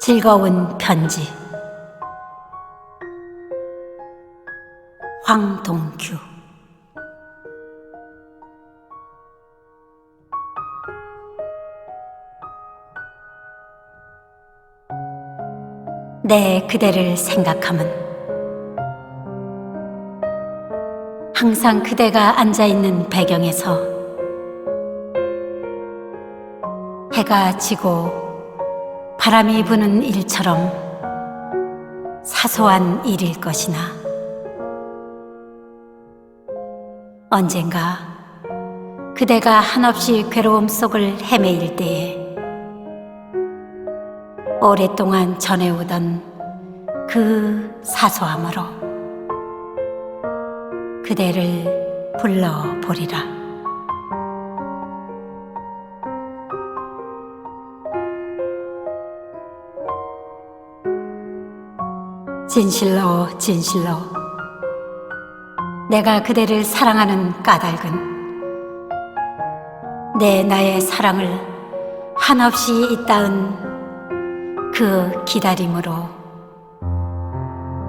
즐거운 편지. 황동규. 내 그대를 생각함은 항상 그대가 앉아 있는 배경에서 해가 지고 바람이 부는 일처럼 사소한 일일 것이나 언젠가 그대가 한없이 괴로움 속을 헤매일 때에 오랫동안 전해오던 그 사소함으로 그대를 불러보리라. 진실로 진실로 내가 그대를 사랑하는 까닭은 내 나의 사랑을 한없이 잇따은 그 기다림으로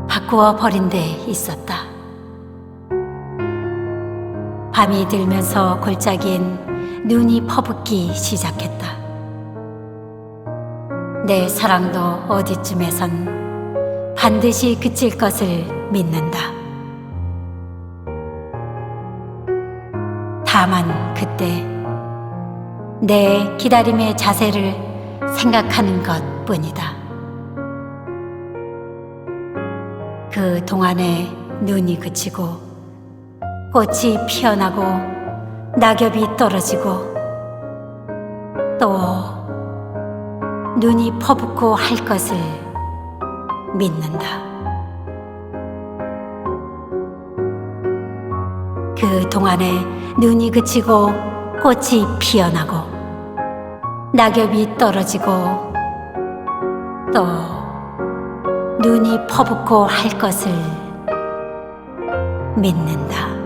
바꾸어 버린 데 있었다. 밤이 들면서 골짜기엔 눈이 퍼붓기 시작했다. 내 사랑도 어디쯤에선 반드시 그칠 것을 믿는다. 다만 그때 내 기다림의 자세를 생각하는 것 뿐이다. 그 동안에 눈이 그치고 꽃이 피어나고 낙엽이 떨어지고 또 눈이 퍼붓고 할 것을 믿는다. 그 동안에 눈이 그치고 꽃이 피어나고 낙엽이 떨어지고 또 눈이 퍼붓고 할 것을 믿는다.